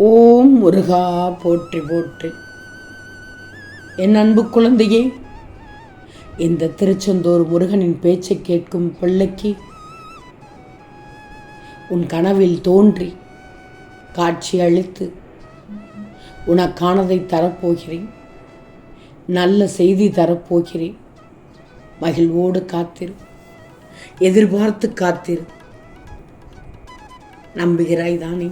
ஓம் முருகா போற்றி போற்றி. என் அன்பு குழந்தையே இந்த திருச்செந்தூர் முருகனின் பேச்சை கேட்கும் பிள்ளைக்கு உன் கனவில் தோன்றி காட்சி அளித்து உனக்கானதை தரப்போகிறேன். நல்ல செய்தி தரப்போகிறேன். மகிழ்வோடு காத்திரு. எதிர்பார்த்து காத்திரு. நம்புகிறாய் தானே?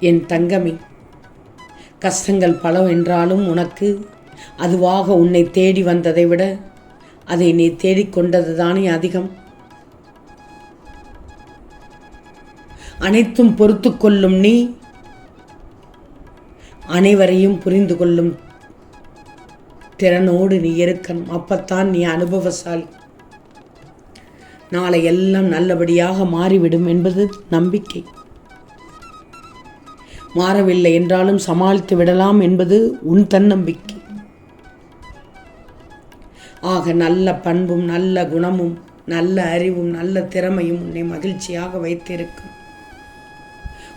என் தங்கமே கஷ்டங்கள் பல என்றாலும் உனக்கு அதுவாக உன்னை தேடி வந்ததை விட அதை நீ தேடிக்கொண்டது தானே அதிகம். அனைத்தும் பொறுத்து கொள்ளும் நீ அனைவரையும் புரிந்து கொள்ளும் திறனோடு நீ இருக்கணும். அப்பத்தான் நீ அனுபவசாலி. நாளை எல்லாம் நல்லபடியாக மாறிவிடும் என்பது நம்பிக்கை. மாறவில்லை என்றாலும் சமாளித்து விடலாம் என்பது உன் தன்னம்பிக்கை. ஆக நல்ல பண்பும் நல்ல குணமும் நல்ல அறிவும் நல்ல திறமையும் உன்னை மகிழ்ச்சியாக வைத்திருக்கும்.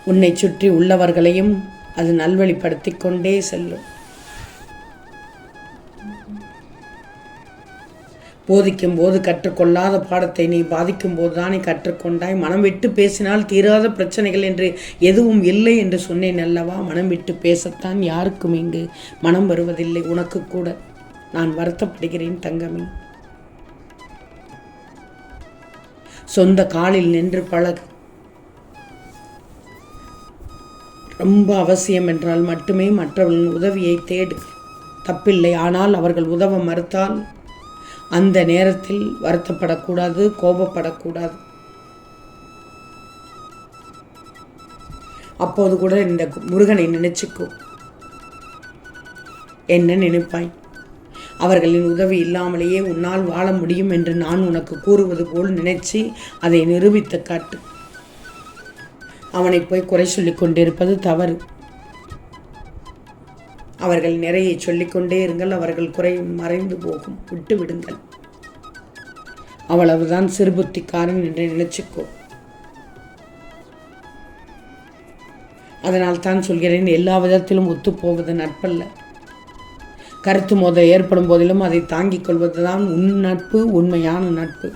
உன்னை சுற்றி உள்ளவர்களையும் அது நல்வழிப்படுத்தி கொண்டே செல்லும். போதிக்கும் போது கற்றுக்கொள்ளாத பாடத்தை நீ பாதிக்கும் போது தானே கற்றுக்கொண்டாய். மனம் விட்டு பேசினால் தீராத பிரச்சனைகள் என்று எதுவும் இல்லை என்று சொன்னேன் அல்லவா? மனம் விட்டு பேசத்தான் யாருக்கும் இங்கு மனம் வருவதில்லை. உனக்கு கூட நான் வருத்தப்படுகிறேன் தங்கமே. சொந்த காலில் நின்று பழகு. ரொம்ப அவசியம் என்றால் மட்டுமே மற்றவர்களின் உதவியை தேடு. தப்பில்லை. ஆனால் அவர்கள் உதவ மறுத்தால் அந்த நேரத்தில் வருத்தப்படக்கூடாது கோபப்படக்கூடாது. அப்போது கூட இந்த முருகனை நினைச்சுக்கோ. என்ன நினைப்பாய்? அவர்களின் உதவி இல்லாமலேயே உன்னால் வாழ முடியும் என்று நான் உனக்கு கூறுவது போல் நினைச்சு அதை நிரூபித்து காட்டு. அவனை போய் குறை சொல்லிக் கொண்டிருப்பது தவறு. அவர்கள் நிறைய சொல்லிக்கொண்டே இருங்கள் அவர்கள் குறை மறைந்து போகும். விட்டு விடுங்கள். அவ்வளவுதான் சிறுபுத்திக்காரன் என்று நினைச்சுக்கோ. அதனால் தான் சொல்கிறேன் எல்லா விதத்திலும் ஒத்துப்போவது நட்பல்ல. கருத்து மோதல் ஏற்படும் போதிலும் அதை தாங்கிக் கொள்வதுதான் உன் நட்பு உண்மையான நட்பு.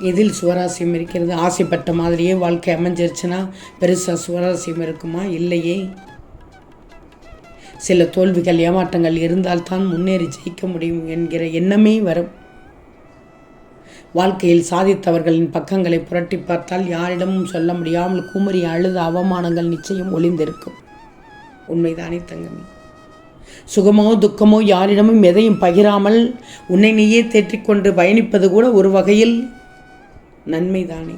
எதில் சுவராசியம் இருக்கிறது? ஆசைப்பட்ட மாதிரியே வாழ்க்கை அமைஞ்சிருச்சுன்னா பெருசாக சுவராசியம் இருக்குமா? இல்லையே. சில தோல்விகள் ஏமாற்றங்கள் இருந்தால்தான் முன்னேறி ஜெயிக்க முடியும் என்கிற எண்ணமே வரும். வாழ்க்கையில் சாதித்தவர்களின் பக்கங்களை புரட்டி பார்த்தால் யாரிடமும் சொல்ல முடியாமல் குமரி அழுத அவமானங்கள் நிச்சயம் ஒளிந்திருக்கும். உண்மைதானே தங்கமி. சுகமோ துக்கமோ யாரிடமும் எதையும் பகிராமல் உன்னை நீயே தேற்றிக்கொண்டு பயணிப்பது கூட ஒரு வகையில் நன்மைதானே?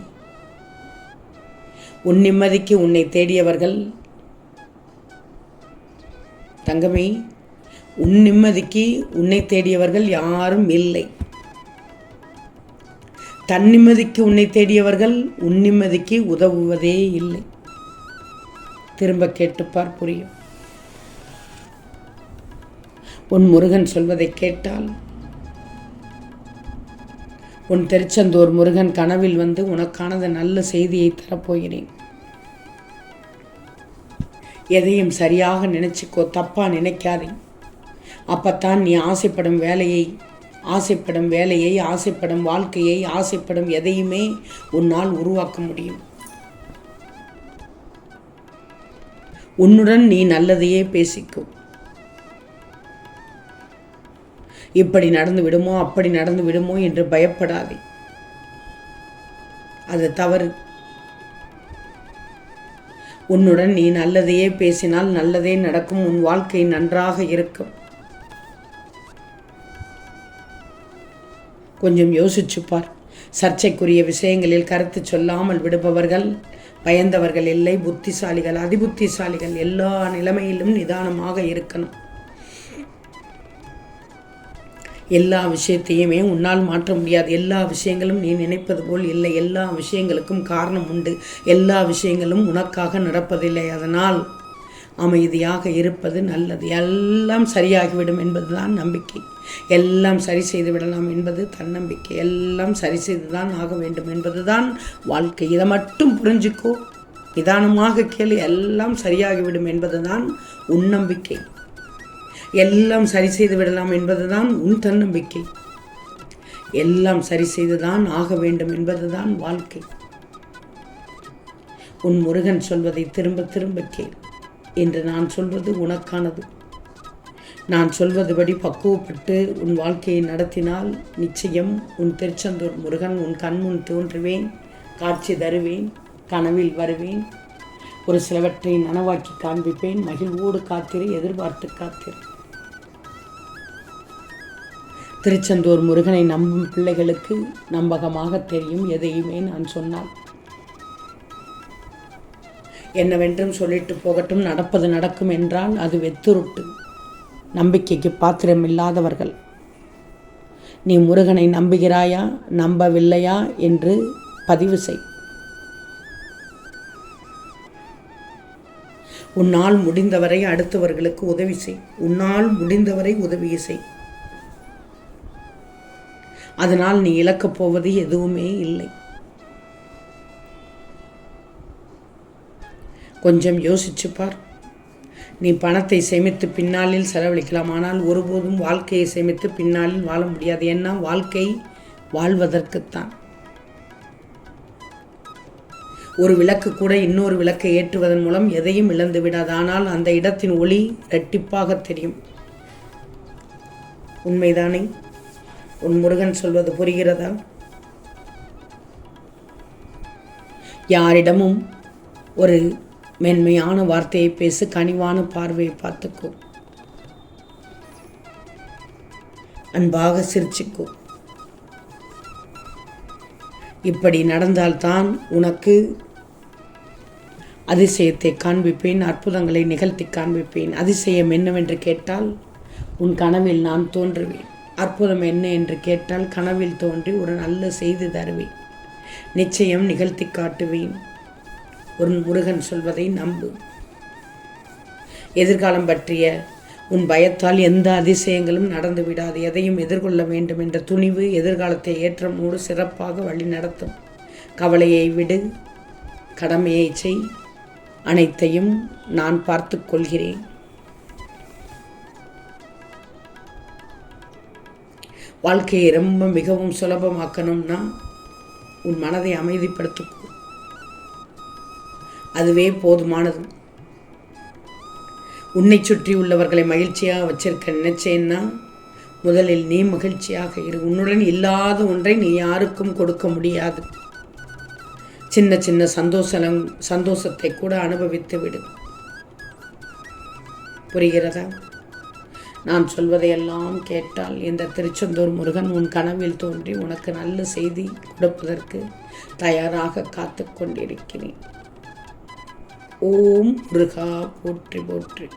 உன் நிம்மதிக்கு உன்னை தேடியவர்கள் தங்கமே உன் நிம்மதிக்கு உன்னை தேடியவர்கள் யாரும் இல்லை. தன் நிம்மதிக்கு உன்னை தேடியவர்கள் உன் நிம்மதிக்கு உதவுவதே இல்லை. திரும்ப கேட்டுப்பார் புரியும். உன் முருகன் சொல்வதை கேட்டால் உன் திருச்செந்தூர் முருகன் கனவில் வந்து உனக்கானது நல்ல செய்தியை தரப்போகிறேன். எதையும் சரியாக நினச்சிக்கோ தப்பாக நினைக்காதே. அப்பத்தான் நீ ஆசைப்படும் வேலையை ஆசைப்படும் வேலையை ஆசைப்படும் வாழ்க்கையை ஆசைப்படும் எதையுமே உன்னால் உருவாக்க முடியும். உன்னுடன் நீ நல்லதையே பேசிக்கும் இப்படி நடந்து விடுமோ அப்படி நடந்து விடுமோ என்று பயப்படாதே. அது தவறு. உன்னுடன் நீ நல்லதையே பேசினால் நல்லதே நடக்கும். உன் வாழ்க்கை நன்றாக இருக்கும். கொஞ்சம் யோசிச்சுப்பார் சர்ச்சைக்குரிய விஷயங்களில் கருத்து சொல்லாமல் விடுபவர்கள் பயந்தவர்கள் இல்லை. புத்திசாலிகள் அதிபுத்திசாலிகள் எல்லா நிலைமையிலும் நிதானமாக இருக்கணும். எல்லா விஷயத்தையுமே உன்னால் மாற்ற முடியாது. எல்லா விஷயங்களும் நீ நினைப்பது போல் இல்லை. எல்லா விஷயங்களுக்கும் காரணம் உண்டு. எல்லா விஷயங்களும் உனக்காக நடப்பதில்லை. அதனால் அமைதியாக இருப்பது நல்லது. எல்லாம் சரியாகிவிடும் என்பதுதான் நம்பிக்கை. எல்லாம் சரி செய்து விடலாம் என்பது தன்னம்பிக்கை. எல்லாம் சரி செய்து தான் ஆக வேண்டும் என்பதுதான் வாழ்க்கை. இதை மட்டும் புரிஞ்சுக்கோ. நிதானமாக கேளு. எல்லாம் சரியாகிவிடும் என்பதுதான் உன்னம்பிக்கை எல்லாம் சரி செய்து விடலாம் என்பதுதான் உன் தன்னம்பிக்கை. எல்லாம் சரி செய்துதான் ஆக வேண்டும் என்பதுதான் வாழ்க்கை. உன் முருகன் சொல்வதை திரும்ப திரும்ப கேள் என்று நான் சொல்வது உனக்கானது. நான் சொல்வதுபடி பக்குவப்பட்டு உன் வாழ்க்கையை நடத்தினால் நிச்சயம் உன் திருச்செந்தூர் முருகன் உன் கண்முன் தோன்றுவேன் காட்சி தருவேன் கனவில் வருவேன். ஒரு சிலவற்றை நனவாக்கி காண்பிப்பேன் மகிழ்வோடு காத்திரு எதிர்பார்த்து காத்திரு. திருச்செந்தூர் முருகனை நம்பும் பிள்ளைகளுக்கு நம்பகமாக தெரியும் எதையுமே நான் சொன்னால். என்னவென்றும் சொல்லிட்டு போகட்டும் நடப்பது நடக்கும் என்றால் அது வெத்துருட்டு. நம்பிக்கைக்கு பாத்திரமில்லாதவர்கள். நீ முருகனை நம்புகிறாயா நம்பவில்லையா என்று பதிவு செய். உன்னால் முடிந்தவரை அடுத்தவர்களுக்கு உதவி செய். உன்னால் முடிந்தவரை உதவி செய். அதனால் நீ இழக்கப் போவது எதுவுமே இல்லை. கொஞ்சம் யோசிச்சு பார். நீ பணத்தை சேமித்து பின்னாளில் செலவழிக்கலாம். ஆனால் ஒருபோதும் வாழ்க்கையை சேமித்து பின்னாளில் வாழ முடியாது. ஏன்னா வாழ்க்கை வாழ்வதற்குத்தான். ஒரு விளக்கு கூட இன்னொரு விளக்கை ஏற்றுவதன் மூலம் எதையும் இழந்து விடாது. ஆனால் அந்த இடத்தின் ஒளி இரட்டிப்பாக தெரியும். உண்மைதானே? உன் முருகன் சொல்வது புரிகிறதா? யாரிடமும் ஒரு மென்மையான வார்த்தையை பேசு கனிவான பார்வையை பார்த்துக்கோ. அன்பாக சிரிச்சுக்கோ. இப்படி நடந்தால்தான் உனக்கு அதிசயத்தை காண்பிப்பேன் அற்புதங்களை நிகழ்த்தி காண்பிப்பேன். அதிசயம் என்னவென்று கேட்டால் உன் கனவில் நான் தோன்றுவேன். அற்புதம் என்ன என்று கேட்டால் கனவில் தோன்றி ஒரு நல்ல செய்தி தருவேன். நிச்சயம் நிகழ்த்தி காட்டுவேன். ஒரு முருகன் சொல்வதை நம்பு. எதிர்காலம் பற்றிய உன் பயத்தால் எந்த அதிசயங்களும் நடந்து விடாது. எதையும் எதிர்கொள்ள வேண்டும் என்ற துணிவு எதிர்காலத்தை ஏற்றமோடு சிறப்பாக வழி நடத்தும். கவலையை விடு. கடமையை செய். அனைத்தையும் நான் பார்த்து கொள்கிறேன். வாழ்க்கையை ரொம்ப மிகவும் சுலபமாக்கணும்னா உன் மனதை அமைதிப்படுத்திக்கோ அதுவே போதுமானது. உன்னை சுற்றி உள்ளவர்களை மகிழ்ச்சியாக வச்சிருக்க நினைச்சேன்னா முதலில் நீ மகிழ்ச்சியாக இரு. உன்னுடன் இல்லாத ஒன்றை நீ யாருக்கும் கொடுக்க முடியாது. சின்ன சின்ன சந்தோஷம் சந்தோஷத்தை கூட அனுபவித்து விடு புரிகிறதா? நான் சொல்வதையெல்லாம் கேட்டால் இந்த திருச்செந்தூர் முருகன் உன் கனவில் தோன்றி உனக்கு நல்ல செய்தி கொடுப்பதற்கு தயாராக காத்து கொண்டிருக்கிறேன். ஓம் முருகா போற்றி போற்றி.